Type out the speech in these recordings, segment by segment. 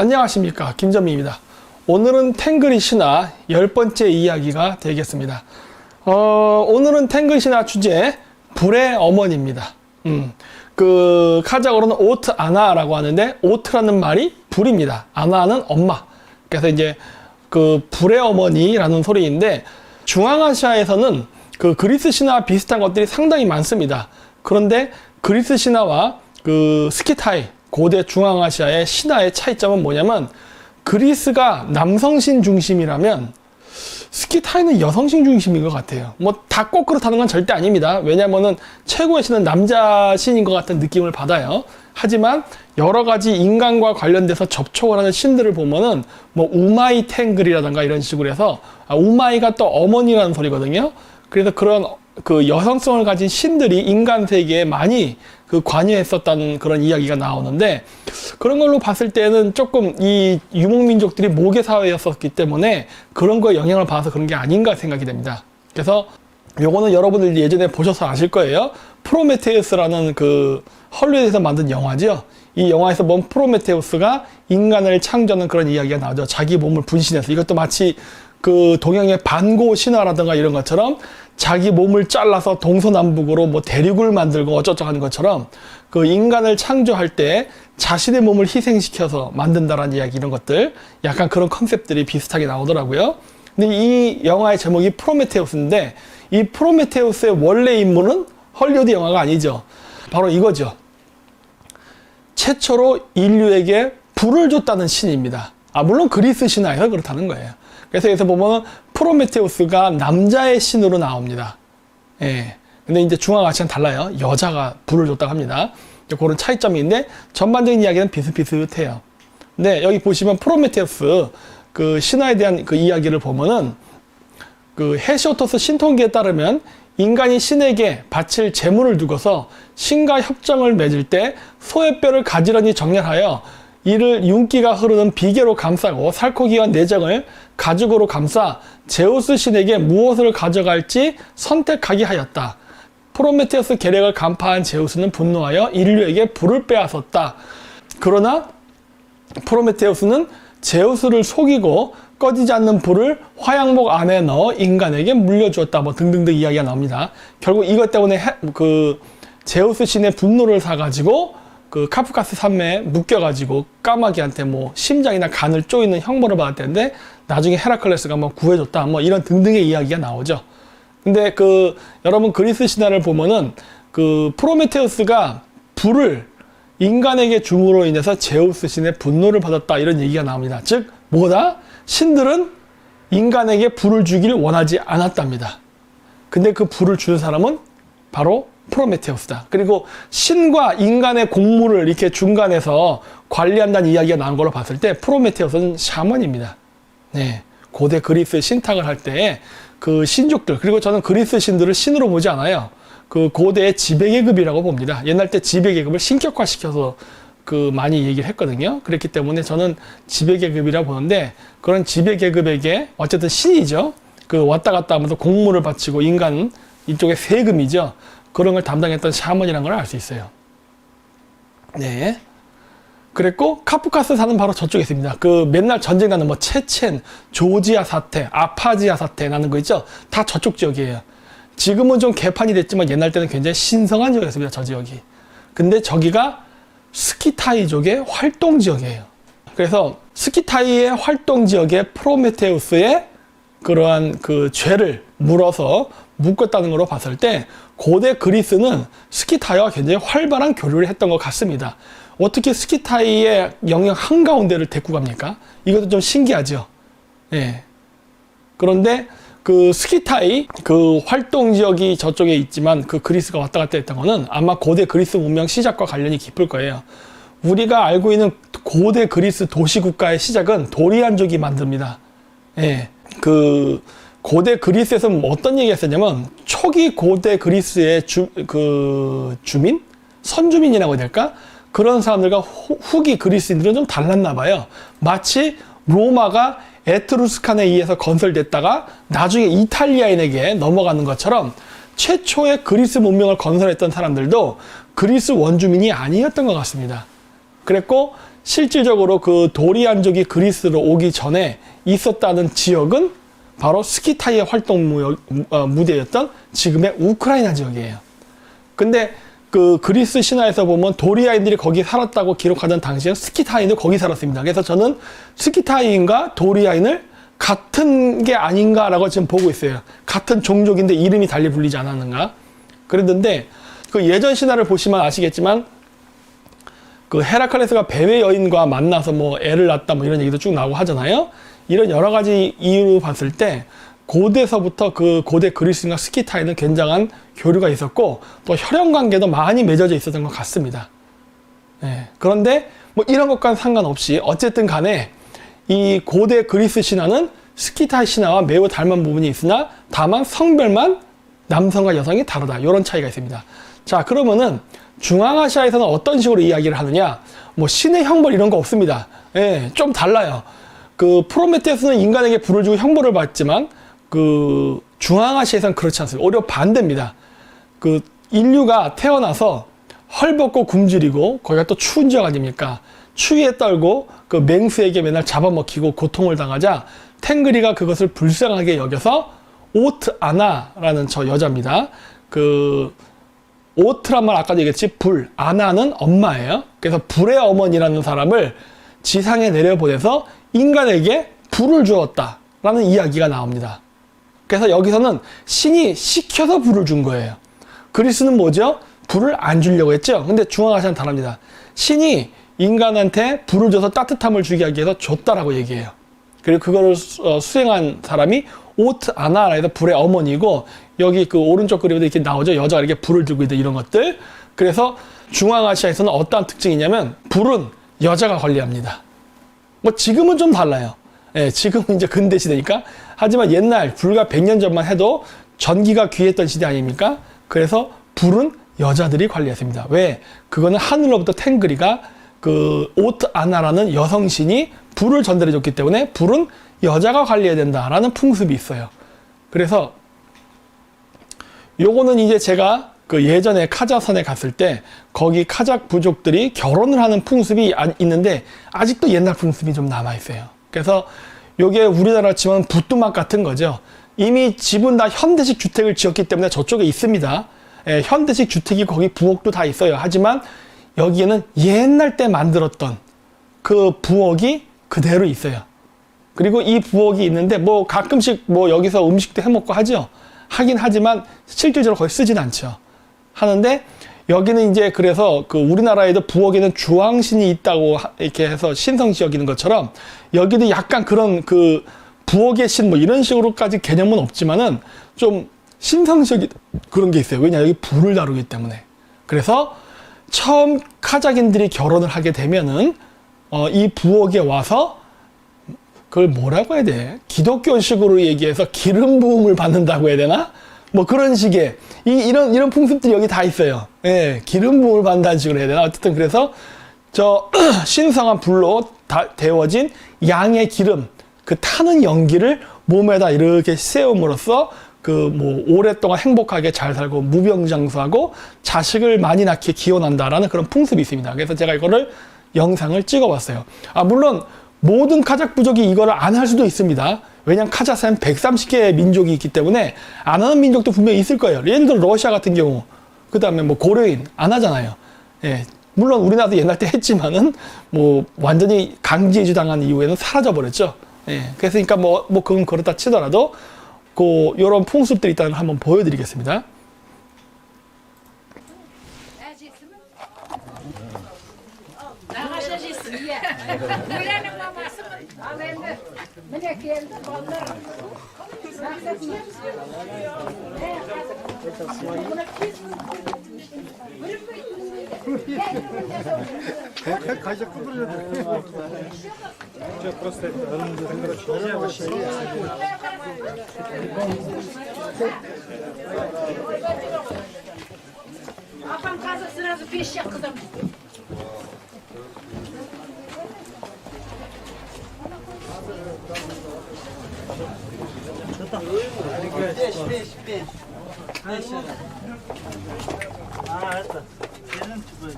안녕하십니까 김전미입니다. 오늘은 탱글이 신화 열 번째 이야기가 되겠습니다. 어, 오늘은 탱글 신화 주제 불의 어머니입니다. 음, 그 카자고로는 오트 아나라고 하는데 오트라는 말이 불입니다. 아나는 엄마. 그래서 이제 그 불의 어머니라는 소리인데 중앙아시아에서는 그 그리스 신화와 비슷한 것들이 상당히 많습니다. 그런데 그리스 신화와 그 스키타이 고대 중앙아시아의 신화의 차이점은 뭐냐면 그리스가 남성신 중심이라면 스키타이는 여성신 중심인 것 같아요. 뭐 다 꼭 그렇다는 건 절대 아닙니다. 왜냐면은 최고의 신은 남자 신인 것 같은 느낌을 받아요. 하지만 여러 가지 인간과 관련돼서 접촉을 하는 신들을 보면은 뭐 우마이 탱글이라든가 이런 식으로 해서 아, 우마이가 또 어머니라는 소리거든요. 그래서 그런 그 여성성을 가진 신들이 인간 세계에 많이 그 관여했었다는 그런 이야기가 나오는데 그런 걸로 봤을 때는 조금 이 유목민족들이 모계 사회였었기 때문에 그런 거에 영향을 받아서 그런 게 아닌가 생각이 됩니다. 그래서 요거는 여러분들 예전에 보셔서 아실 거예요. 프로메테우스라는 그 헐리우드에서 만든 영화죠. 이 영화에서 본 프로메테우스가 인간을 창조하는 그런 이야기가 나오죠. 자기 몸을 분신해서 이것도 마치 그 동양의 반고 신화라든가 이런 것처럼 자기 몸을 잘라서 동서남북으로 뭐 대륙을 만들고 어쩌고 하는 것처럼 그 인간을 창조할 때 자신의 몸을 희생시켜서 만든다라는 이야기 이런 것들 약간 그런 컨셉들이 비슷하게 나오더라고요. 근데 이 영화의 제목이 프로메테우스인데 이 프로메테우스의 원래 인물은 헐리우드 영화가 아니죠. 바로 이거죠. 최초로 인류에게 불을 줬다는 신입니다. 아, 물론 그리스 신화에서 그렇다는 거예요. 그래서 여기서 보면 프로메테우스가 남자의 신으로 나옵니다. 예. 근데 이제 중앙아시아는 달라요. 여자가 불을 줬다고 합니다. 그런 차이점이 있는데 전반적인 이야기는 비슷비슷해요. 근데 여기 보시면 프로메테우스 그 신화에 대한 그 이야기를 보면은 그 헤시오토스 신통기에 따르면 인간이 신에게 바칠 재물을 두고서 신과 협정을 맺을 때 소의 뼈를 가지런히 정렬하여 이를 윤기가 흐르는 비계로 감싸고 살코기와 내장을 가죽으로 감싸 제우스 신에게 무엇을 가져갈지 선택하게 하였다. 프로메테우스 계략을 간파한 제우스는 분노하여 인류에게 불을 빼앗았다. 그러나 프로메테우스는 제우스를 속이고 꺼지지 않는 불을 화양목 안에 넣어 인간에게 물려주었다. 뭐 등등등 이야기가 나옵니다. 결국 이것 때문에 해- 그 제우스 신의 분노를 사가지고 그 카프카스 산매에 묶여가지고 까마귀한테 뭐 심장이나 간을 쪼이는 형벌을 받았는데 나중에 헤라클레스가 뭐 구해줬다. 뭐 이런 등등의 이야기가 나오죠. 근데 그 여러분 그리스 신화를 보면은 그 프로메테우스가 불을 인간에게 줌으로 인해서 제우스 신의 분노를 받았다 이런 얘기가 나옵니다. 즉 뭐다? 신들은 인간에게 불을 주기를 원하지 않았답니다. 근데 그 불을 주는 사람은 바로 프로메테우스다. 그리고 신과 인간의 공무를 이렇게 중간에서 관리한다는 이야기가 나온 걸로 봤을 때 프로메테우스는 샤먼입니다. 네. 고대 그리스 신탁을 할 때 그 신족들, 그리고 저는 그리스 신들을 신으로 보지 않아요. 그 고대의 지배계급이라고 봅니다. 옛날 때 지배계급을 신격화시켜서 그 많이 얘기를 했거든요. 그렇기 때문에 저는 지배계급이라고 보는데 그런 지배계급에게 어쨌든 신이죠. 그 왔다 갔다 하면서 공무를 바치고 인간 이쪽에 세금이죠. 그런 걸 담당했던 샤먼이라는 걸 알 수 있어요. 네. 그랬고 카프카스 사는 바로 저쪽에 있습니다. 그 맨날 전쟁 나는 뭐 체첸, 조지아 사태, 아파지아 사태 나는 거 있죠? 다 저쪽 지역이에요. 지금은 좀 개판이 됐지만 옛날 때는 굉장히 신성한 지역이었습니다. 저 지역이. 근데 저기가 스키타이족의 활동 지역이에요. 그래서 스키타이의 활동 지역에 프로메테우스의 그러한 그 죄를 물어서 묶었다는 걸로 봤을 때 고대 그리스는 스키타이와 굉장히 활발한 교류를 했던 것 같습니다. 어떻게 스키타이의 영역 한가운데를 데리고 갑니까? 이것도 좀 신기하죠. 예. 그런데 그 스키타이 그 활동 지역이 저쪽에 있지만 그 그리스가 왔다 갔다 했던 거는 아마 고대 그리스 문명 시작과 관련이 깊을 거예요. 우리가 알고 있는 고대 그리스 도시 국가의 시작은 도리안족이 만듭니다. 예. 그 고대 그리스에서 뭐 어떤 얘기가 있었냐면 초기 고대 그리스의 주, 그 주민? 선주민이라고 해야 될까? 그런 사람들과 후, 후기 그리스인들은 좀 달랐나 봐요. 마치 로마가 에트루스칸에 의해서 건설됐다가 나중에 이탈리아인에게 넘어가는 것처럼 최초의 그리스 문명을 건설했던 사람들도 그리스 원주민이 아니었던 것 같습니다. 그랬고 실질적으로 그 도리안족이 그리스로 오기 전에 있었다는 지역은 바로 스키타이의 활동 무, 어, 무대였던 지금의 우크라이나 지역이에요. 근데 그 그리스 신화에서 보면 도리아인들이 거기 살았다고 기록하던 당시에 스키타인도 거기 살았습니다. 그래서 저는 스키타인과 도리아인을 같은 게 아닌가라고 지금 보고 있어요. 같은 종족인데 이름이 달리 불리지 않았는가? 그랬는데 그 예전 신화를 보시면 아시겠지만 그 헤라클레스가 배회 여인과 만나서 뭐 애를 낳았다 뭐 이런 얘기도 쭉 나오고 하잖아요. 이런 여러 가지 이유로 봤을 때 고대서부터 그 고대 그리스인과 스키타이는 굉장한 교류가 있었고 또 혈연 관계도 많이 맺어져 있었던 것 같습니다. 예, 그런데 뭐 이런 것과는 상관없이 어쨌든 간에 이 고대 그리스 신화는 스키타이 신화와 매우 닮은 부분이 있으나 다만 성별만 남성과 여성이 다르다. 이런 차이가 있습니다. 자, 그러면은 중앙아시아에서는 어떤 식으로 이야기를 하느냐? 뭐 신의 형벌 이런 거 없습니다. 예, 좀 달라요. 그 프로메테우스는 인간에게 불을 주고 형벌을 받지만 그 중앙아시아에서는 그렇지 않습니다. 오히려 반대입니다. 그 인류가 태어나서 헐벗고 굶주리고 거기가 또 추운 지역 아닙니까? 추위에 떨고 그 맹수에게 맨날 잡아먹히고 고통을 당하자 탱그리가 그것을 불쌍하게 여겨서 오트 아나라는 저 여자입니다. 그 오트란 말 아까도 얘기했지 불 아나는 엄마예요. 그래서 불의 어머니라는 사람을 지상에 내려보내서 인간에게 불을 주었다 라는 이야기가 나옵니다. 그래서 여기서는 신이 시켜서 불을 준 거예요. 그리스는 뭐죠? 불을 안 주려고 했죠. 근데 중앙아시아는 다릅니다. 신이 인간한테 불을 줘서 따뜻함을 주게 하기 위해서 줬다라고 얘기해요. 그리고 그거를 수- 어, 수행한 사람이 오트 아나라 해서 불의 어머니고 여기 그 오른쪽 그림에도 이렇게 나오죠. 여자가 이렇게 불을 들고 있다 이런 것들. 그래서 중앙아시아에서는 어떠한 특징이 있냐면 불은 여자가 관리합니다. 뭐 지금은 좀 달라요. 예, 지금은 이제 근대 시대니까. 하지만 옛날 불과 100년 전만 해도 전기가 귀했던 시대 아닙니까? 그래서 불은 여자들이 관리했습니다. 왜? 그거는 하늘로부터 탱그리가 그 오트 아나라는 여성 신이 불을 전달해 줬기 때문에 불은 여자가 관리해야 된다라는 풍습이 있어요. 그래서 요거는 이제 제가 그 예전에 카자산에 갔을 때 거기 카작 부족들이 결혼을 하는 풍습이 아- 있는데 아직도 옛날 풍습이 좀 남아 있어요. 그래서 요게 우리나라 치면 부뚜막 같은 거죠. 이미 집은 다 현대식 주택을 지었기 때문에 저쪽에 있습니다. 예, 현대식 주택이 거기 부엌도 다 있어요. 하지만 여기에는 옛날 때 만들었던 그 부엌이 그대로 있어요. 그리고 이 부엌이 있는데 뭐 가끔씩 뭐 여기서 음식도 해 먹고 하죠. 하긴 하지만 실질적으로 거의 쓰진 않죠. 하는데 여기는 이제 그래서 그 우리나라에도 부엌에는 주황신이 있다고 하- 이렇게 해서 신성시 여기는 것처럼 여기도 약간 그런 그 부엌의 신 뭐 이런 식으로까지 개념은 없지만은 좀 여기 그런 게 있어요. 왜냐 여기 불을 다루기 때문에. 그래서 처음 카자긴들이 결혼을 하게 되면은 어, 이 부엌에 와서 그걸 뭐라고 해야 돼? 기독교식으로 얘기해서 기름 부음을 받는다고 해야 되나? 뭐 그런 식의 이, 이런 이런 풍습들이 여기 다 있어요. 예, 기름 부음을 받는다는 식으로 해야 되나? 어쨌든 그래서 저 신성한 불로 다 데워진 양의 기름 그 타는 연기를 몸에다 이렇게 세움으로써 그 뭐 오랫동안 행복하게 잘 살고 무병장수하고 자식을 많이 낳게 기원한다라는 그런 풍습이 있습니다. 그래서 제가 이거를 영상을 찍어봤어요. 아 물론 모든 카작 부족이 이거를 안 할 수도 있습니다. 왜냐하면 카자흐스탄 130개의 민족이 있기 때문에 안 하는 민족도 분명히 있을 거예요. 예를 들어 러시아 같은 경우, 그 다음에 뭐 고려인 안 하잖아요. 예. 물론 우리나라도 옛날 때 했지만은 뭐 완전히 강제이주 당한 이후에는 사라져 버렸죠. 예. 그래서 그러니까 뭐, 뭐 그건 그렇다 치더라도 그 요런 풍습들이 걸 한번 보여드리겠습니다. geldi ballar. Кайда кудырıyor? Сейчас просто Апам каза сразу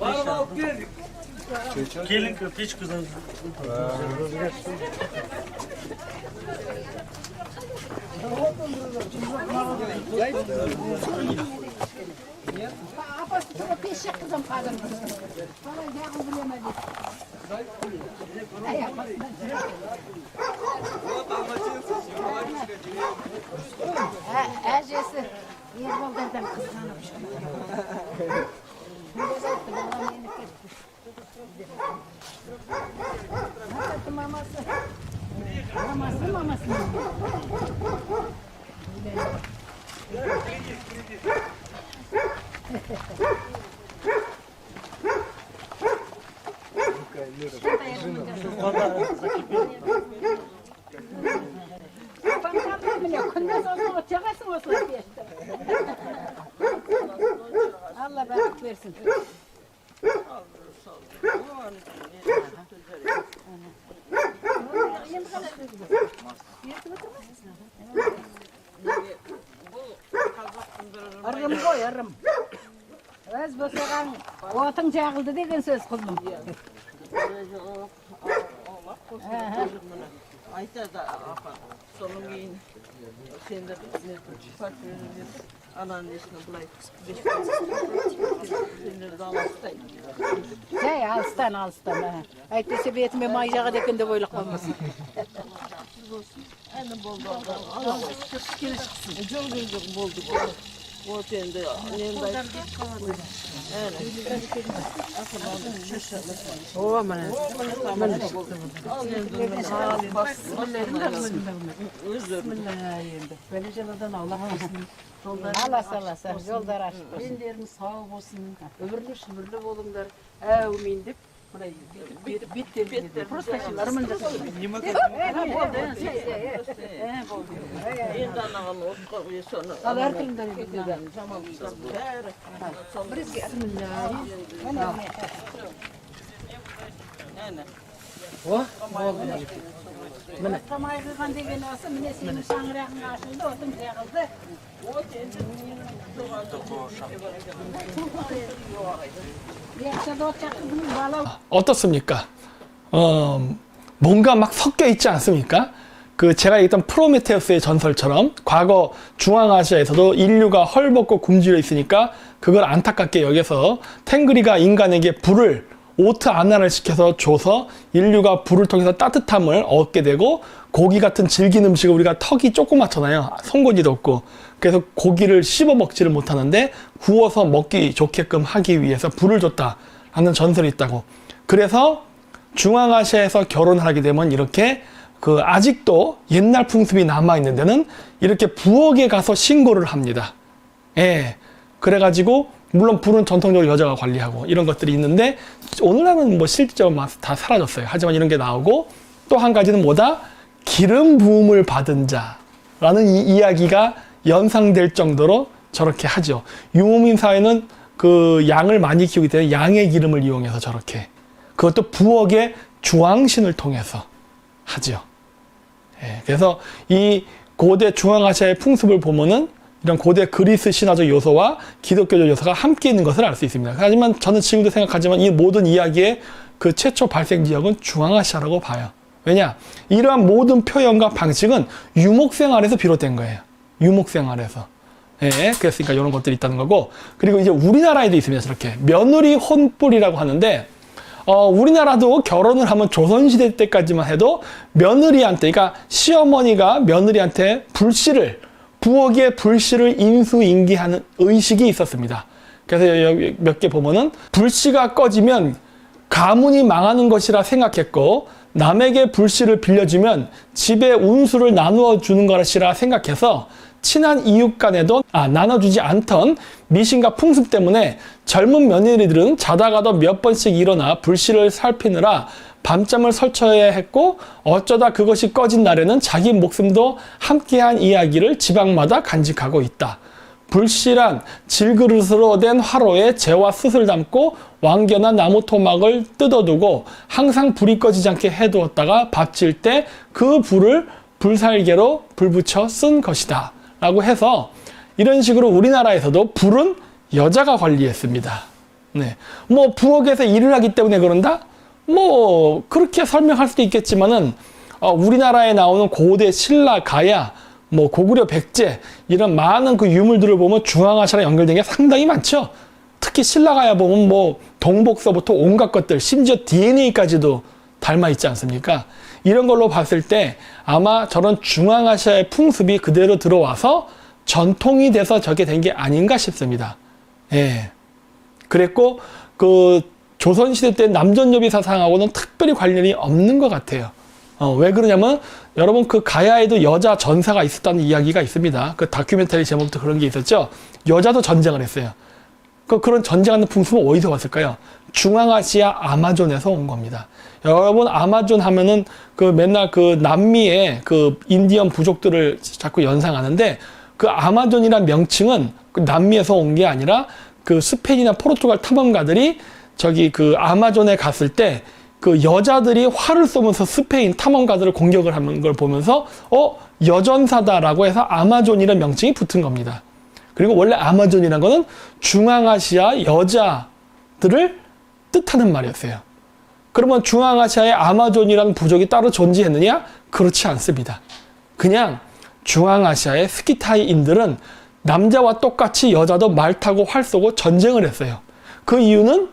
пещер кызым. Gelin kız, hiç kızın. Apası tutup peşe kızım kadın. Bana yağı bilemedi. Ercesi. Niye bu kadar kızlanmış? Otun çağıldı degen söz kızım. Allah korusun. Ayta da sonun giyin. Sen de partiyonun ananın yaşına bulay. Sen de alastayım. Şey alstan alstan. Ayta sebiyetime mayjağa dekinde boyluk olmasın. Aynen bol bol. Allah şükür. Çok güzel oldu. Bu tende. Neden bir kalan. O aman. Belecelerden Allah olsun. Allah sallasın. Yollar açık olsun. Benleriniz sağ olsun. Ömürlü şümürlü bolunlar. Amin dip burayı bit bit bit prostaşlarımın da nima kadar bu oldu he bu oldu endi anavalı olsun sonra haber kıldan gidiyorlar tamam bismillah ne ne Oh, Mine. Tamay kılgan degen olsa mine senin şangırağın karşında otum çağıldı. O kendi 어떻습니까? 어, 뭔가 막 섞여 있지 않습니까? 그 제가 얘기했던 프로메테우스의 전설처럼 과거 중앙아시아에서도 인류가 헐벗고 굶주려 있으니까 그걸 안타깝게 여겨서 탱그리가 인간에게 불을 오트 아나를 시켜서 줘서 인류가 불을 통해서 따뜻함을 얻게 되고 고기 같은 질긴 음식을 우리가 턱이 조그맣잖아요. 송곳니도 없고. 그래서 고기를 씹어 먹지를 못하는데 구워서 먹기 좋게끔 하기 위해서 불을 줬다라는 전설이 있다고. 그래서 중앙아시아에서 결혼을 하게 되면 이렇게 그 아직도 옛날 풍습이 남아 있는 데는 이렇게 부엌에 가서 신고를 합니다. 예. 그래가지고 물론 불은 전통적으로 여자가 관리하고 이런 것들이 있는데 오늘날은 뭐 실질적으로 막다 사라졌어요. 하지만 이런 게 나오고 또 한 가지는 뭐다? 기름 부음을 받은 자라는 이 이야기가 연상될 정도로 저렇게 하죠. 유목민 사회는 그 양을 많이 키우기 때문에 양의 기름을 이용해서 저렇게 그것도 부엌의 주왕신을 통해서 하죠. 예, 그래서 이 고대 중앙아시아의 풍습을 보면은 이런 고대 그리스 신화적 요소와 기독교적 요소가 함께 있는 것을 알 수 있습니다. 하지만 저는 지금도 생각하지만 이 모든 이야기의 그 최초 발생 지역은 중앙아시아라고 봐요. 왜냐? 이러한 모든 표현과 방식은 유목 생활에서 비롯된 거예요. 유목 생활에서. 예, 그랬으니까 이런 것들이 있다는 거고. 그리고 이제 우리나라에도 있습니다. 저렇게. 며느리 혼불이라고 하는데, 어, 우리나라도 결혼을 하면 조선시대 때까지만 해도 며느리한테, 그러니까 시어머니가 며느리한테 불씨를, 부엌에 불씨를 인수인계하는 의식이 있었습니다. 그래서 몇 개 보면은 불씨가 꺼지면 가문이 망하는 것이라 생각했고 남에게 불씨를 빌려주면 집에 운수를 나누어 주는 것이라 생각해서 친한 이웃 간에도 아, 나눠주지 않던 미신과 풍습 때문에 젊은 며느리들은 자다가도 몇 번씩 일어나 불씨를 살피느라 밤잠을 설쳐야 했고 어쩌다 그것이 꺼진 날에는 자기 목숨도 함께한 이야기를 지방마다 간직하고 있다. 불씨란 질그릇으로 된 화로에 재와 숯을 담고 왕겨나 나무 토막을 뜯어두고 항상 불이 꺼지지 않게 해두었다가 밥 질 때 그 불을 불살개로 불붙여 쓴 것이다. 라고 해서 이런 식으로 우리나라에서도 불은 여자가 관리했습니다. 네. 뭐 부엌에서 일을 하기 때문에 그런다? 뭐 그렇게 설명할 수도 있겠지만은 어, 우리나라에 나오는 고대 신라 가야 뭐 고구려 백제 이런 많은 그 유물들을 보면 중앙아시아랑 연결된 게 상당히 많죠. 특히 신라 가야 보면 뭐 동복서부터 온갖 것들 심지어 DNA까지도 닮아 있지 않습니까? 이런 걸로 봤을 때 아마 저런 중앙아시아의 풍습이 그대로 들어와서 전통이 돼서 저게 된 게 아닌가 싶습니다. 예. 그랬고 그 조선시대 때 남전여비 사상하고는 특별히 관련이 없는 것 같아요. 어, 왜 그러냐면 여러분 그 가야에도 여자 전사가 있었다는 이야기가 있습니다. 그 다큐멘터리 제목도 그런 게 있었죠. 여자도 전쟁을 했어요. 그 그런 전쟁하는 풍습은 어디서 왔을까요? 중앙아시아 아마존에서 온 겁니다. 여러분 아마존 하면은 그 맨날 그 남미의 그 인디언 부족들을 자꾸 연상하는데 그 아마존이란 명칭은 그 남미에서 온 게 아니라 그 스페인이나 포르투갈 탐험가들이 저기 그 아마존에 갔을 때 그 여자들이 활을 쏘면서 스페인 탐험가들을 공격을 하는 걸 보면서 어 여전사다라고 해서 아마존이라는 명칭이 붙은 겁니다. 그리고 원래 아마존이라는 거는 중앙아시아 여자들을 뜻하는 말이었어요. 그러면 중앙아시아에 아마존이라는 부족이 따로 존재했느냐? 그렇지 않습니다. 그냥 중앙아시아의 스키타이인들은 남자와 똑같이 여자도 말 타고 활 쏘고 전쟁을 했어요. 그 이유는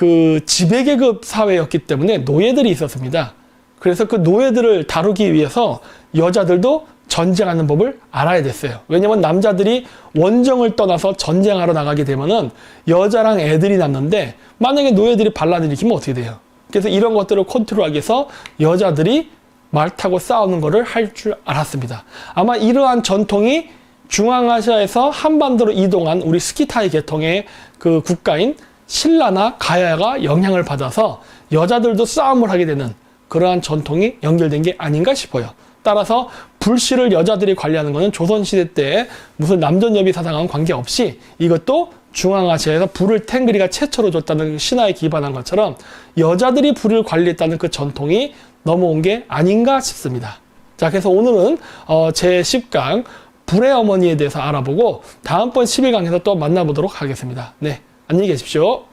그 지배계급 사회였기 때문에 노예들이 있었습니다. 그래서 그 노예들을 다루기 위해서 여자들도 전쟁하는 법을 알아야 됐어요. 왜냐면 남자들이 원정을 떠나서 전쟁하러 나가게 되면은 여자랑 애들이 남는데 만약에 노예들이 반란 일으키면 어떻게 돼요? 그래서 이런 것들을 컨트롤하기 위해서 여자들이 말 타고 싸우는 거를 할줄 알았습니다. 아마 이러한 전통이 중앙아시아에서 한반도로 이동한 우리 스키타이 계통의 그 국가인 신라나 가야가 영향을 받아서 여자들도 싸움을 하게 되는 그러한 전통이 연결된 게 아닌가 싶어요. 따라서 불씨를 여자들이 관리하는 것은 조선시대 때 무슨 남전여비 사상과는 관계없이 이것도 중앙아시아에서 불을 탱그리가 최초로 줬다는 신화에 기반한 것처럼 여자들이 불을 관리했다는 그 전통이 넘어온 게 아닌가 싶습니다. 자, 그래서 오늘은 어, 제 10강 불의 어머니에 대해서 알아보고 다음번 11강에서 또 만나보도록 하겠습니다. 네, 안녕히 계십시오.